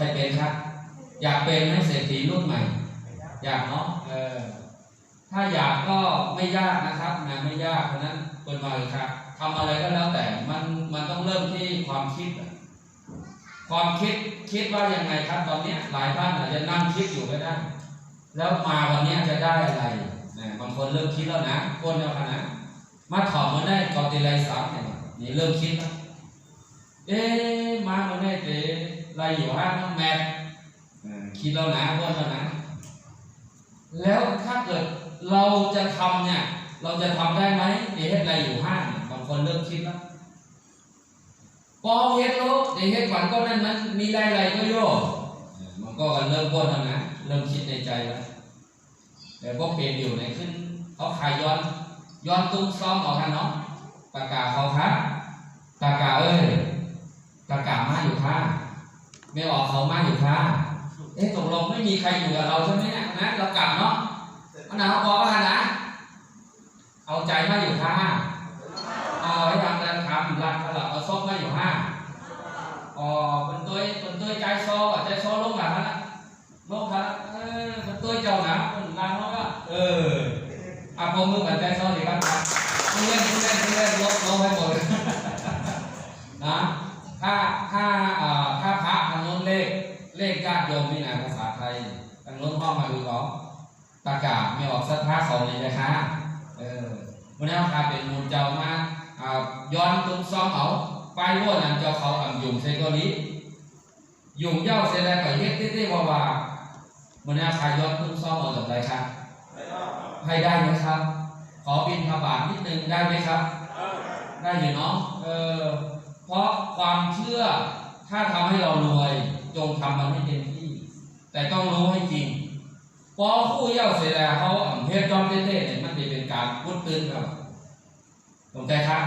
ครเป็นครับ อยากเป็นไหมเศรษฐีรุ่นใหม่ อยากเนาะเออถ้าอยากก็ไม่ยากนะครับนะไม่ยากเพราะนั้นคนมาเลยครับทำอะไรก็แล้วแต่มันมันต้องเริ่มที่ความคิด ความคิดคิดว่ายังไงครับ ตอนเนี้ยหลายท่านอาจจะนั่งคิดอยู่ก็ได้แล้วมาวันเนี้ยจะได้อะไรนะบางคนเริ่มคิดแล้วนะก้นแล้วนะมาถอดมาได้กอติไลสามเนี่ยนี่เริ่มคิดแล้วเอ๊ะมามาได้เต ไรอยู่ห้างน้องแมทเออคิดแล้วนะก้นแล้วนะแล้วถ้าเกิดเราจะทำเนี่ย เราจะทำได้ไหมเดี๋ยวเฮ็ดอะไรอยู่ห้างเนี่ยบางคนเริ่มคิดแล้วพอเฮ็ดรู้เดี๋ยวเฮ็ดหวันก็นั่นนั้นมีได้อะไรก็โยกเออมันก็เริ่มก้นแล้วนะเริ่มคิดในใจแล้วแต่พวกเปลี่ยนอยู่ในขึ้นเขาขายย้อนย้อนตุ้งซ้อมออกกันเนาะปากกาเขาครับปากกาเอ้ยปากกามาอยู่ค่ะ ไม่ออกเขามาอยู่ค่ะเอ๊ะตกลงไม่มีใครอยู่กับเราใช่ไหมเนี่ยนะเรากลับเนาะอันไหนเขาบอกว่านะ เอาใจมาอยู่ค่ะเอาให้ทำการทำรักสลับเอาซบมาอยู่ห้าอ๋อเป็นตัวเป็นตัวใจโซ่อะใจโซ่ลงแบบนั้นนะลงครับเออเป็นตัวเจ้าหนาเป็นนางเขาก็เออ อาผมมือแบบใจซ้อนดีครับผู้เล่นผู้เล่นผู้เล่นลบลบให้หมด นะถ้าถ้าเอ่อถ้าพระทางโน้นเลขเลขญาติ โยมนี่นะภาษาไทยทางโน้นห้องมาดูเขาประกาศไม่ออกสัทธาเขาเลยนะคะเออวันนี้พาเป็นมูลเจ้ามาอ่าย้อนตุ้งซ้อมเอาไปว่านั่นเจ้าเขาอ่ำยุ่งเซกอลียุ่งเย้าเสร็จแล้วก็เฮ็ดเต้ๆว่าว่าวันนี้พาย้อนตุ้งซ้อมเอาจากไรครับให้ได้ไหมครับ ขอบินทบาทนิดนึงได้ไหมครับ ได้อยู่เนาะเออเพราะความเชื่อถ้าทำให้เรารวย จงทำมันให้เต็มที่ แต่ต้องรู้ให้จริงพอผู้เย่าเสร็จแล้วเขาอ่ำเพศจอมเต้ๆเนี่ยมันจะเป็นการพุดตื่นครับตรงใจครับ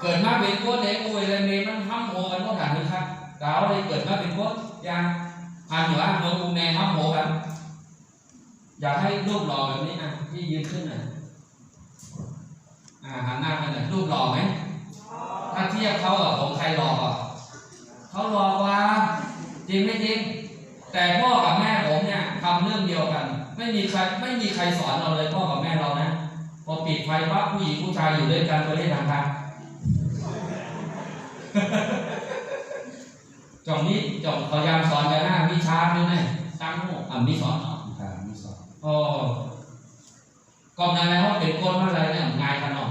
เกิดมาเป็นคนเด็กอุ้ยอะไรนี่มันห้ำโหกันก็ถามนึงครับดาเลยเกิดมาเป็นคนยังอ่านอยู่อะเมืองอุแนห้ำโหกันอยากให้รูปหล่อแบบนี้อะที่ยืนขึ้นอะอ่าหันหน้าไปหน่อยรูปหล่อไหมถ้าเทียบเขากับของใครหล่ออะเขาหล่อกว่าจริงไม่จริง แต่พ่อกับแม่ผมเนี่ยทำเรื่องเดียวกัน ไม่มีใครไม่มีใครสอนเราเลยพ่อกับแม่เรานะพอปิดไฟปั๊บผู้หญิงผู้ชายอยู่ด้วยกันประเทศทางทางจอมนี้จอมพยายามสอนกันนะวิชาด้วยนะตั้งหัวอะมีสอนเนาะอ่ามีสองโอ้ก็นั้นแล้วเป็นคนอะไรเนี่ยง่ายขนาด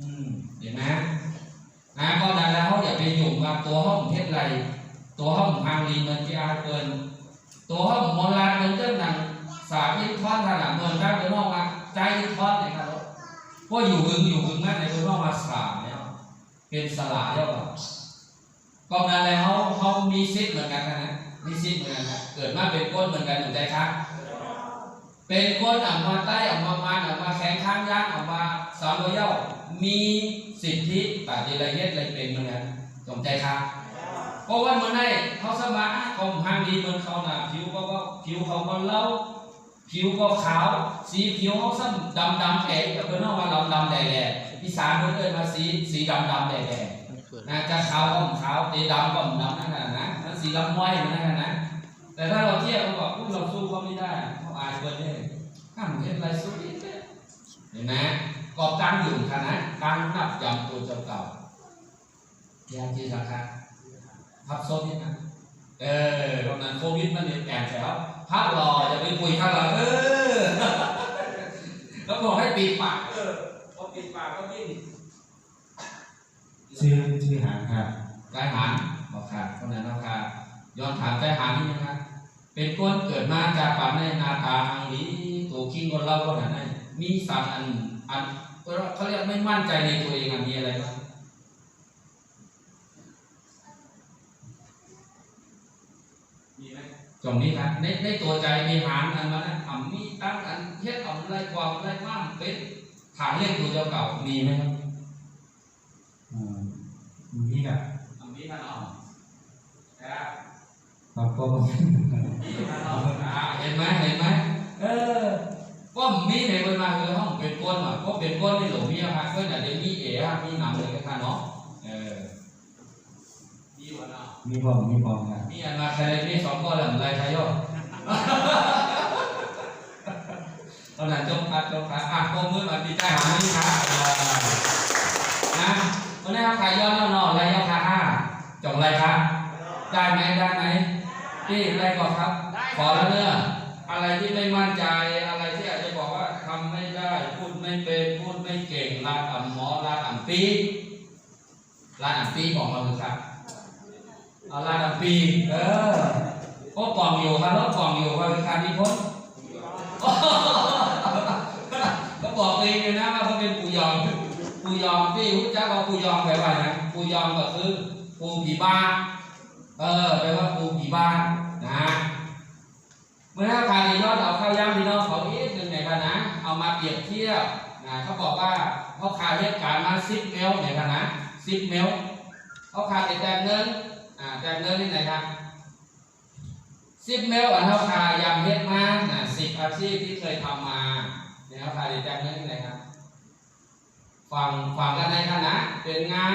อืมเห็นไหมนะก็นั้นแล้วอย่าไปยุ่งกับตัวห้องเพชรไรตัวห้องทางลีเมืองที่อาเกิน ตัวห้องโมลานเมืองเจ้าหนัง สาพิทอดขนาดเมืองได้เป็นห้องมาใจทอดเนี่ยครับเพราะอยู่บึงอยู่บึงนั่นในเป็นห้องมาสามเนี่ยเป็นสลายแล้วก็นั้นแล้วเขาเขามีสิทธิเหมือนกันนะมีสิทธิเหมือนกันนะเกิดมาเป็นก้นเหมือนกันอยู่ใจครับเป็นคนออกมาใต้ออกมามันออกมาแข็งข้างย่างออกมาสามรอยเย่ามีสิทธิปฏิริยอะไรเป็นเหมือนกันสนใจครับเพราะว่าเมื่อไหร่เขาสมาร์ทเขาห้างดีเหมือนเขาหน่ะผิวเขาก็ผิวเขาก็เล่า ผิวก็ขาว สีผิวเขาสั้นดำดำแก่กับเพื่อนเอามาดำดำแดงแดงอีสานเพื่อนเอิ้นมาสีสีดำดำแดงแดงนะจะขาวก็ขาวตีดำก็ดำนั่นน่ะนะนั่นสีดำไว้นั่นน่ะนะแต่ถ้าเราเทียบเราบอกอุ๊ยเราสู้เขาไม่ได้เขาอายเกินเลยข้ามเห็นอะไรสู้อีกเนี่ยเห็นไหมกอบการอยู่ขนาดการนับยำตัวเจ้าเก่ายาจีราคาพับโซนิดนะเออตอนนั้นโควิดมันเนี่ยแอบแถว พระรออย่าไปคุยข้างหลังเออแล้วบอกให้ปิดปากเออพอปิดปากก็วิ่งชื่อชื่อหางครับใจหานบอกขาดคนนั้นบอกขาดย้อนถามใจหานนี่นะครับเป็นคนเกิดมาจากป่าในนาตาอังลีตัวคิงคนเล่าก็นั้นมีสารอันอันเขาเรียกไม่มั่นใจในตัวเองอันมีอะไรบ้างมีไหม ตรงนี้ครับในในตัวใจมีหานอันมันอ่ำมีตั้งอันเฮ็ดอ่ำอะไรความอะไรมั่งเป็นฐานเรียกตัวเจ้าเก่ามีไหมครับอืมนี่กับอ่ำมีมันอ่อมนะครับเราก็เห็นไหมเห็นไหมเออก็มีในบนมาคือห้องเป็นก้นอะก็เป็นก้นที่หลงมีอะครับก็แต่เดี๋ยวมีเอ๋อะมีหนังเลยก็ค่ะเนาะเออ มีวันอะมีพร้อมมีพร้อมครับมีอันมาใครมีสองคนหรืออะไรใครย่อตอนนั้นจงพัดจงพัดอะโกมือมาปีจ้าหานี่ค่ะนะวันนี้เราขายย่อแล้วเนออะไรย่อค่ะห้าจงอะไรครับได้ไหมได้ไหมนี่อะไรก่อนครับ ขอแล้วเนี่ยอะไรที่ไม่มั่นใจอะไรที่อาจจะบอกว่าทำไม่ได้พูดไม่เป็นพูดไม่เก่งลาดอ่ำหมอลาดอ่ำปีลาดอ่ำปีบอกมาเลยครับ เอาลาดอ่ำปีเออก็ปองอยู่ครับรถปองอยู่ว่าเป็นการนิพนธ์ก็บอกเองเลยนะว่าเขาเป็นปูยอมปูยอมที่รู้จักว่าปูยอมแปลว่าไงปูยอมก็คือปูผีบ้าเออแปลว่าปูผีบ้านะเมื่อถ้าใครยอดเอาข้าวย่างพี่น้องเขาอีกหนึ่งในคณะเอามาเปรียบเทียบนะเขาบอกว่าเขาขายเหตุการณ์มาสิบเมลในคณะสิบเมลเขาขายแต่แต่เงิน อ่าแต่เงินนี่ไหนครับสิบเมลอันเขาขายำเฮ็ดมานะสิบอาชีพที่เคยทำมาเนี่ยเขาขายแต่แต่เงินนี่ไหนครับฝั่งฝั่งกันในคณะเป็นงาน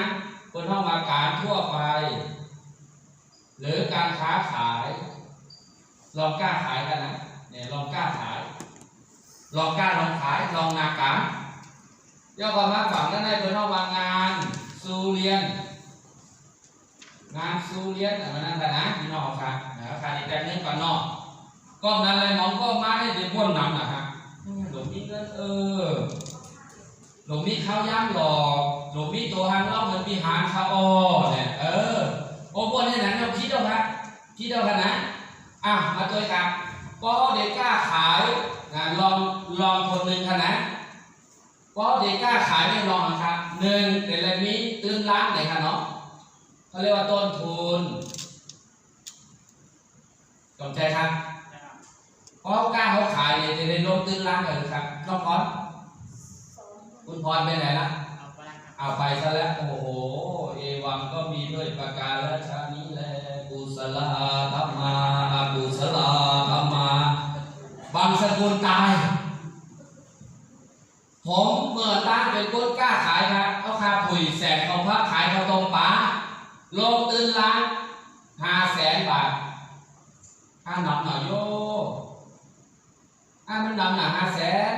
คนเข้ามาการทั่วไป หรือการค้าขายลองกล้าขายกันนะเนี่ยลองกล้าขายลองกล้าลองขายลองนาการย่อความมาฝังด้านในเป็นห้องวางงานซูเรียน งานซูเรียนอะไรนั่นแหละนะพี่น้องครับนะขายอีกแต่เนื่องก่อนนอกก็นั้นเลยมองก็มาได้เดี๋ยวพ่นนำนะครับหลวงมีเงินเออหลวงมีข้าวย่างหลอกหลวงมีตัวหันเล่าเหมือนมีหางข้าวอ้อเนี่ยเออโอ้พวกนี้นะเราคิดเอาครับคิดเอากันนะอะมาตัวครับก็เด็กกล้าขายนะลองลองคนหนึ่งคะนะก็เด็กกล้าขายไม่ลองนะครับหนึ่งแต่ละมีตื้นล้างไหนคะเนาะ เขาเรียกว่าต้นทุนสนใจครับ เพราะเขากล้าเขาขายเนี่ยจะได้ลงตื้นล้างเลยครับน้องพรคุณพรไปไหนละเอาไปครับเอาไปซะแล้วโอ้โห เอวังก็มีด้วยประการละชานี้แลกุศลธรรมาอกุศลธรรมา บางสกุลตาย ผมเมื่อตั้งเป็นก้นกล้าขายครับเอาคาผุยแสนของพระขายข้าวต้มปลา ลงตื่นล้านห้าแสนบาทอ่าหนักหน่อยโยอ่ามันหนักหนาห้าแสน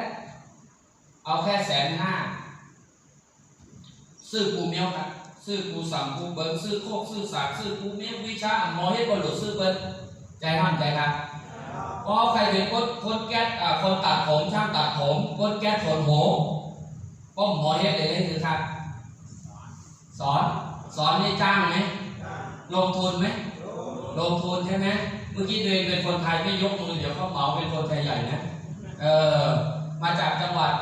เอาแค่แสนห้าซื้อปูเมียวครับซื้อปูสัมปูเบิ้งซื้อโคกซื้อสากซื้อปูเมียววิชาอันหมอเฮ็ดบอลหลุดซื้อเบิ้งใจห้ามใจครับเพราะใครเป็นคนคนแก๊สคนตัดผมช่างตัดผมคนแก๊สขนหัวก็หมอเฮ็ดเลยนี่คือครับสอน สอนนี่จ้างไหมลงทุนไหมลงทุนใช่ไหมเมื่อกี้ตัวเองเป็นคนไทยไม่ยกมือเดี๋ยวเขาเหมาเป็นคนไทยใหญ่นะเออมาจากจังหวัด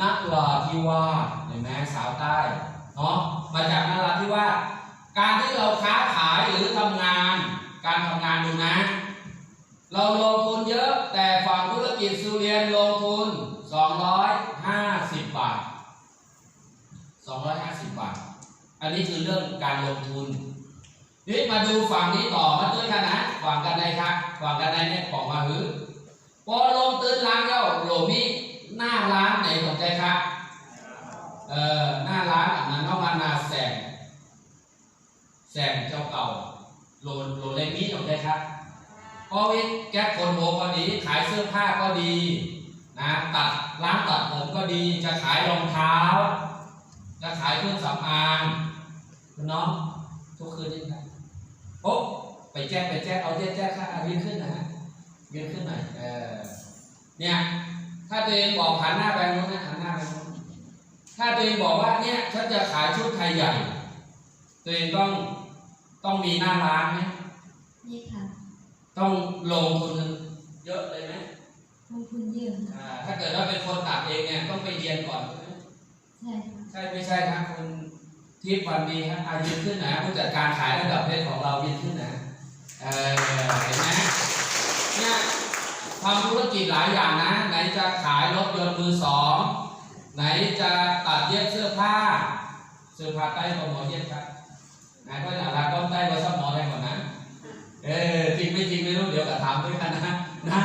นราธิวาสเห็นไหมสาวใต้เนาะมาจากนราธิวาสการที่เราค้าขายหรือทำงาน การทำงานดูนะ เราลงทุนเยอะแต่ฝั่งธุรกิจสุเรียนลงทุน 250 บาท 250 บาท อันนี้คือเรื่องการลงทุนนี่มาดูฝั่งนี้ต่อมาด้วยกันนะฝั่งกันในครับฝั่งกันในเนี่ยของมาหือพอลงตื่นร้านแล้วโหลมีหน้าร้านไหนสนใจครับเอ่อหน้าร้านอันนั้นเข้ามานาแสงแสงเจ้าเก่าโหลโหลเลมีสนใจครับพราะวิแก๊สคนโหก็ดีขายเสื้อผ้าก็ดีนะตัดร้านตัดผมก็ดีจะขายรองเท้า จะขายเครื่องสำอาง น้องทุกคืนนี่ครับโอ๊ะไปแจ้งไปแจ้งเอาแจ้งแจ้งค่าอาวินขึ้นนะฮะเวียนขึ้นหน่อยเออเนี่ยถ้าตัวเองบอกหันหน้าไปโน้นนะหันหน้าไปโน้นถ้าตัวเองบอกว่าเนี่ยฉันจะขายชุดไทยใหญ่ ตัวเองต้องต้องมีหน้าร้านไหมนี่ค่ะ ต้องลงทุนเยอะเลยไหมลงทุนเยอะค่ะอ่าถ้าเกิดว่าเป็นคนตัดเองเนี่ยต้องไปเรียนก่อนใช่ไหมใช่ค่ะใช่ไม่ใช่ครับคุณ ทิพย์วันดีครับอายืนขึ้นนะผู้จัดการขายระดับเพชรของเรายืนขึ้นนะเออเห็นไหมเนี่ยทำธุรกิจหลายอย่างนะ ไหนจะขายรถยนต์มือสองไหนจะตัดเย็บเสื้อผ้า เสื้อผ้าใต้ก็หมอเย็บครับไหนก็อยากรักก้มใต้ก็สมอได้หมดนะเออจริงไม่จริงไม่รู้เดี๋ยวกระทำด้วยกันนะนะ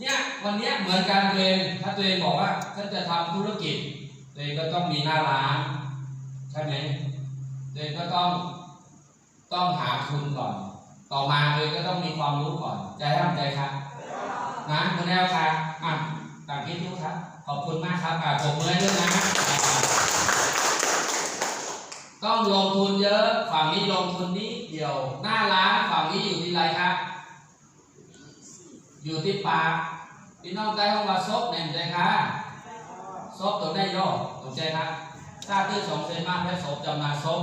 เนี่ยวันเนี้ยเหมือนกันตัวเองถ้าตัวเองบอกว่าฉันจะทำธุรกิจตัวเองก็ต้องมีหน้าร้าน ช่ไหมตัวเองก็ต้องต้องหาทุนก่อน ต่อมาเลยก็ต้องมีความรู้ก่อน ใจห้ามใจครับนะคุณแนวครับอะต่างคิดทุกครับ ขอบคุณมากครับอะผมมือด้วยนะ ต้องลงทุนเยอะ ฝั่งนี้ลงทุนนิดเดียว หน้าร้านฝั่งนี้อยู่ที่ไรครับ อยู่ที่ปากพี่น้องได้ห้องวาซบเนี่ยใจครับซบตัวได้ย่อตรงใจครับ ถ้าตื้อสองเซนมากแค่ศพจำนาซบ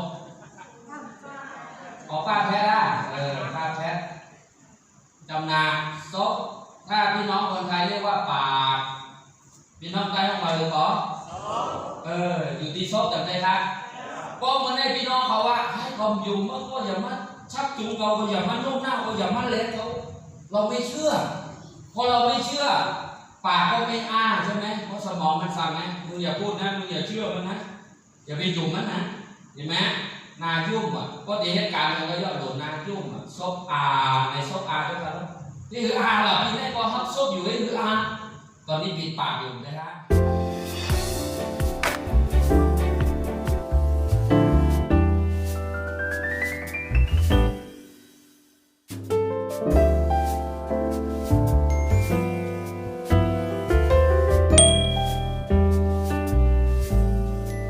ขอป้าแพ้ได้เออป้าแพ้จำนาซบถ้าพี่น้องคนไทยเรียกว่าปากพี่น้องใต้ของเราหรือเปล่าเอออยู่ที่ซบจำได้ครับก็มันได้พี่น้องเขาว่าให้ความอยู่มันก็อย่ามาชักจูงเขาก็อย่ามาโน้มน้าวเขาอย่ามาเล็กเขาเราไม่เชื่อพอเราไม่เชื่อปากก็ไม่อ้าใช่ไหมเพราะสมองมันสั่งไงมึงอย่าพูดนะมึงอย่าเชื่อมันนะ อย่าไปยุ่งมันนะเห็นไหมนายุ่มอะก็ดีเหตุการณ์มันก็ย่อโดนนายุ่มอะซบอาในซบอาด้วยกันนี่คืออาเหรอพี่แม่ก็ฮับซบอยู่นี่คืออาตอนนี้ปิดปากอยู่นะครับ